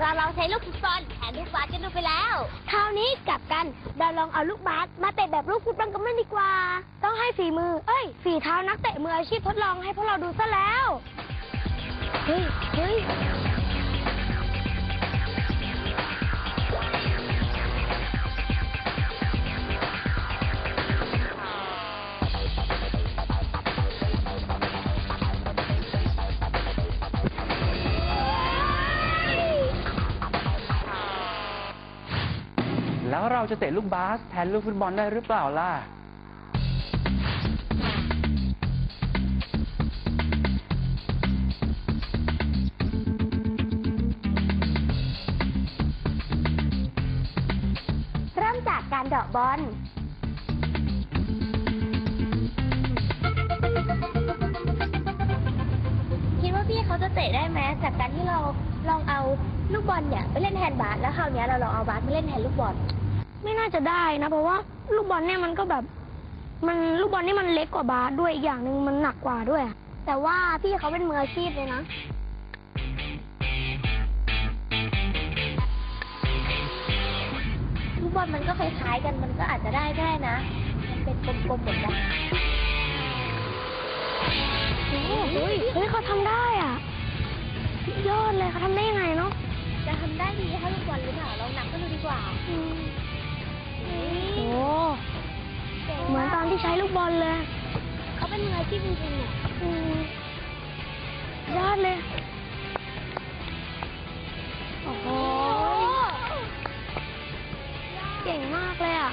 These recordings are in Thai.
เราลองใช้ลูกฟุตบอลแทนลูกบาสกันดูไปแล้ว คราวนี้กลับกัน เราลองเอาลูกบาสมาเตะแบบลูกฟุตบอลกันบ้างดีกว่า ต้องให้ฝีมือ เอ้ย ฝีเท้านักเตะมืออาชีพทดลองให้พวกเราดูซะแล้ว เฮ้ย เฮ้ย ล้วเราจะเตะลูกบาสแทนลูกฟุตบอลได้หรือเปล่าล่ะ เริ่มจากการเดาะบอล คิดว่าพี่เขาจะเตะได้ไหมจากการที่เราลองเอาลูกบอลเนี่ยไปเล่นแทนบาสแล้วคราวเนี้ยเราลองเอาบาสมาเล่นแทนลูกบอล ไม่น่าจะได้นะ เพราะว่าลูกบอลเนี่ยมันก็แบบ มันลูกบอลนี่มันเล็กกว่าบาสด้วยอีกอย่างหนึ่งมันหนักกว่าด้วยแต่ว่าพี่เขาเป็นมืออาชีพเลยนะ ลูกบอลมันก็คล้ายๆกันมันก็อาจจะได้ได้นะ มันเป็นกลมๆเหมือนกันโอ้โหเฮ้ยเฮ้ยเขาทำได้อะสุดยอดเลยเขาทำได้ยังไงเนาะ จะทำได้ดีเท่าลูกบอลหรือเปล่าลองนับกันดูดีกว่า อืม ใช้ลูกบอลเลย เขาเป็นมืออาชีพจริงๆอะอืมยอดเลย โอ้โห เก่งมากเลยอะ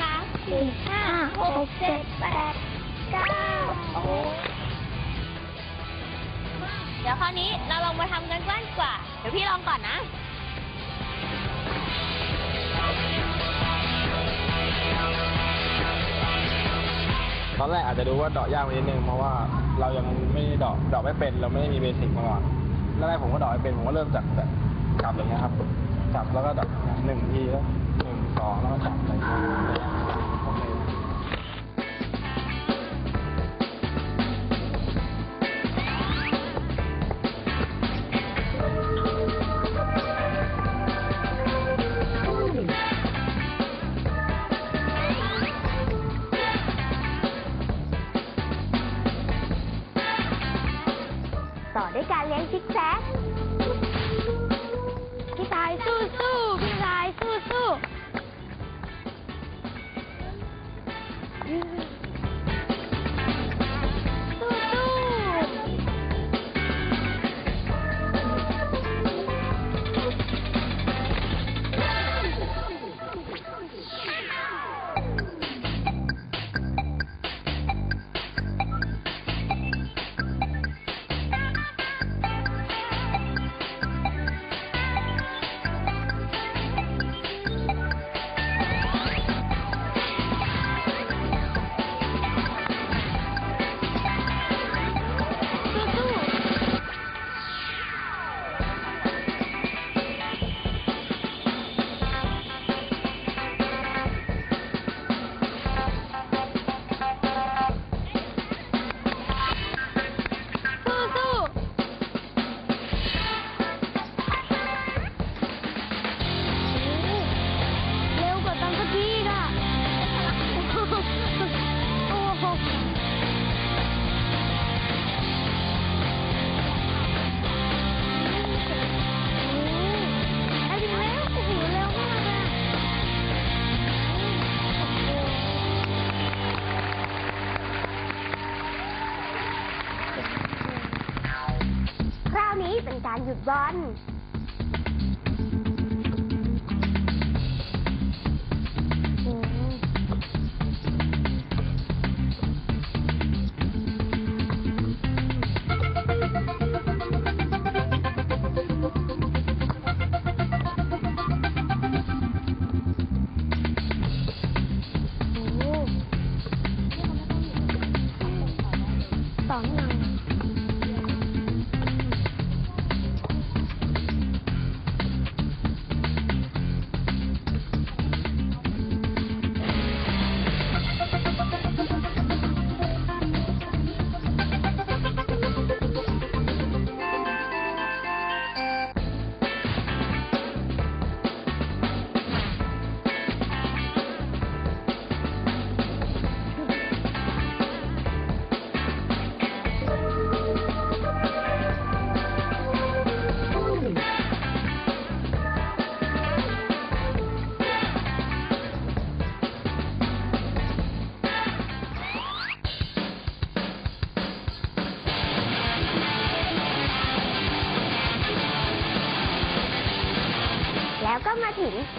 สามสี่ห้าหกเจ็ดแปดเก้าโอ้เดี๋ยวคราวนี้เราลองมาทำกันบ้างกว่า เดี๋ยวพี่ลองก่อนนะ ตอนแรกอาจจะดูว่าเดาะยากไปนิดนึงเพราะว่าเรายังไม่ได้เดาะเดาะไม่เป็น เราไม่ได้มีเบสิกมาก่อนแรกผมก็เดาะไม่เป็นผมก็เริ่มจากแบบจับอย่างเงี้ยครับ จับแล้วก็เดาะหนึ่งทีแล้วหนึ่งสองแล้วก็จับอะไรอย่างเงี้ย การหยุดบอ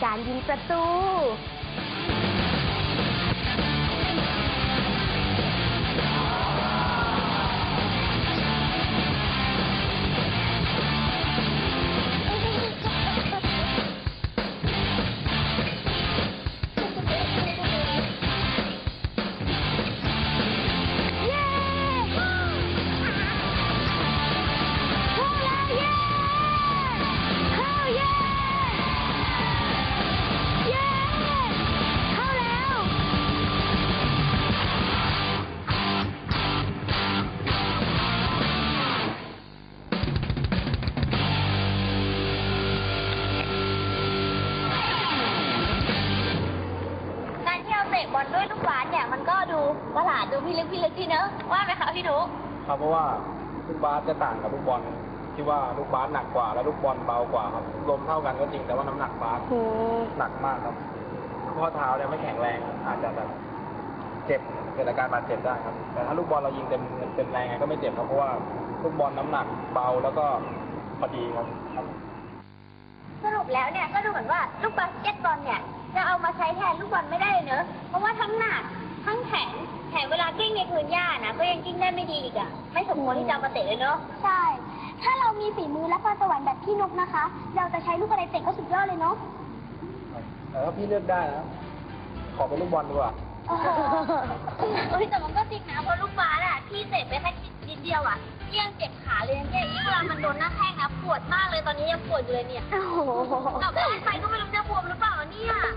การยิงประตู ด้วยลูกบาสเนี่ยมันก็ดูประหลาดดูพิลึกพิลึกดีเนอะว่าไหมคะพี่นุครับเพราะว่าลูกบาสจะต่างกับลูกบอลที่ว่าลูกบาสหนักกว่า และลูกบอลเบากว่าครับลมเท่ากันก็จริงแต่ว่าน้ำหนักบาสหนักมากครับข้อเท้าเนี่ยไม่แข็งแรงอาจจะแบบเจ็บเกิดอาการบาดเจ็บได้ครับ แต่ถ้าลูกบอลเรายิงเต็มเต็มแรงไงก็ไม่เจ็บครับเพราะว่าลูกบอลน้ำหนักเบาแล้วก็พอดีครับครับสรุปแล้วเนี่ยก็ดูเหมือนว่าลูกบาสเกตบอลเนี่ย จะเอามาใช้แทนลูกบอลไม่ได้เลยเนอะ เพราะว่าทั้งหนักทั้งแข็งแถมเวลากิ้งในพื้นหญ้านะก็ยังกิ้งได้ไม่ดีอีกอะไม่สมควรที่จะเอามาเตะเลยเนอะ ใช่ ถ้าเรามีฝีมือและพรสวรรค์แบบพี่นกนะคะ เราจะใช้ลูกอะไรเตะก็สุดยอดเลยเนาะแต่ถ้าพี่เลือกได้นะขอเป็นลูกบอลดีกว่าเฮ้ยแต่มันก็จริงนะเพราะลูกบาสอะพี่เตะไปแค่นิดเดียวอะพี่ยังเจ็บขาเลยเนี่ยยิ่งเวลามันโดนหน้าแข้งนะปวดมากเลยตอนนี้ยังปวดอยู่เลยเนี่ยโอ้โห กลับบ้านไปก็ไม่รู้จะบวมหรือเปล่าเนี่ยโอ้โห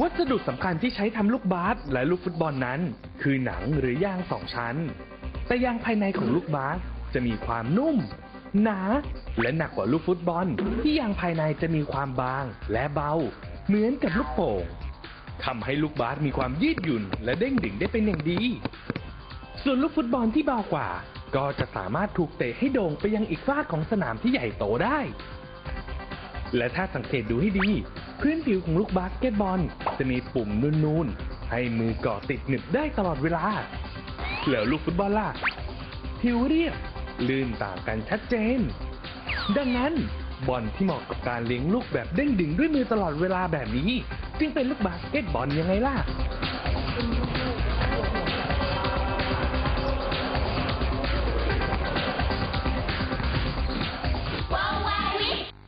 วัสดุสำคัญที่ใช้ทำลูกบาสและลูกฟุตบอลนั้น คือหนังหรือยางสองชั้น แต่ยางภายในของลูกบาสจะมีความนุ่ม หนา และหนักกว่าลูกฟุตบอล ที่ยางภายในจะมีความบางและเบา เหมือนกับลูกโป่งทำให้ลูกบาสมีความยืดหยุ่น และเด้งดึงได้เป็นอย่างดี ส่วนลูกฟุตบอลที่เบากว่า ก็จะสามารถถูกเตะให้โด่งไปยังอีกฟากของสนามที่ใหญ่โตได้ และถ้าสังเกตดูให้ดี พื้นผิวของลูกบาสเกตบอล จะมีปุ่มนูนๆ ให้มือเกาะติดหนึบได้ตลอดเวลา แล้วลูกฟุตบอลล่ะผิวเรียบ ลื่นต่างกันชัดเจน ดังนั้นบอลที่เหมาะกับการเลี้ยงลูกแบบเด้งดึงด้วยมือตลอดเวลาแบบนี้ จึงเป็นลูกบาสเกตบอลยังไงล่ะ